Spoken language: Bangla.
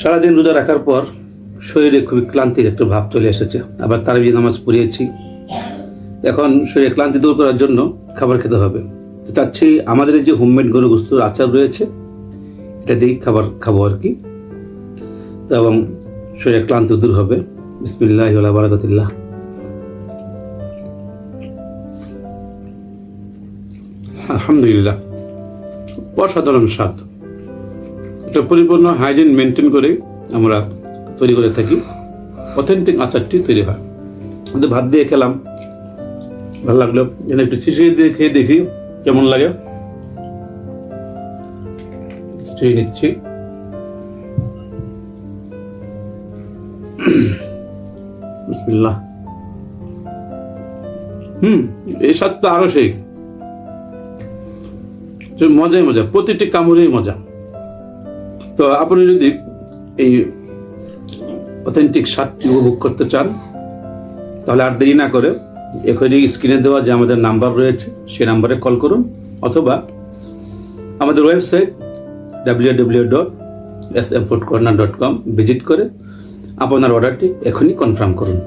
সারাদিন রোজা রাখার পর শরীরে খুবই ক্লান্তির একটা ভাব চলে এসেছে। আবার তারাবি নামাজ পড়িয়েছি। এখন শরীরে ক্লান্তি দূর করার জন্য খাবার খেতে হবে। তো চাচ্ছি আমাদের যে হোমমেড গরু গুস্তুর আচার রয়েছে, এটা দিয়েই খাবার খাব আর কি। তো এবং শরীরে ক্লান্তি দূর হবে। বিসমিল্লাহ বারাকাতিল্লাহ। আলহামদুলিল্লাহ। অসাধারণ স্বাদ। এটা পরিপূর্ণ হাইজিন মেনটেন করে আমরা তৈরি করে থাকি। অথেন্টিক আচারটি তৈরি হয়। আমাদের ভাত দিয়ে খেলাম। ভালো লাগল। যেন একটু খিচুড়ি দিয়ে খেয়ে দেখি কেমন লাগে। খিচুড়ি নিচ্ছি। বিসমিল্লাহ। হুম, এই স্বাদ তো আরও সেই। মজাই মজা, প্রতিটি কামড়েই মজা। তো আপনি যদি এই অথেন্টিক স্বাদটি উপভোগ করতে চান, তাহলে আর দেরি না করে এখনই স্ক্রিনে দেওয়া যে আমাদের নাম্বার রয়েছে সে নাম্বারে কল করুন, অথবা আমাদের website W W dot S M food corner dot com visit করে আপনার অর্ডারটি এখনই কনফার্ম করুন।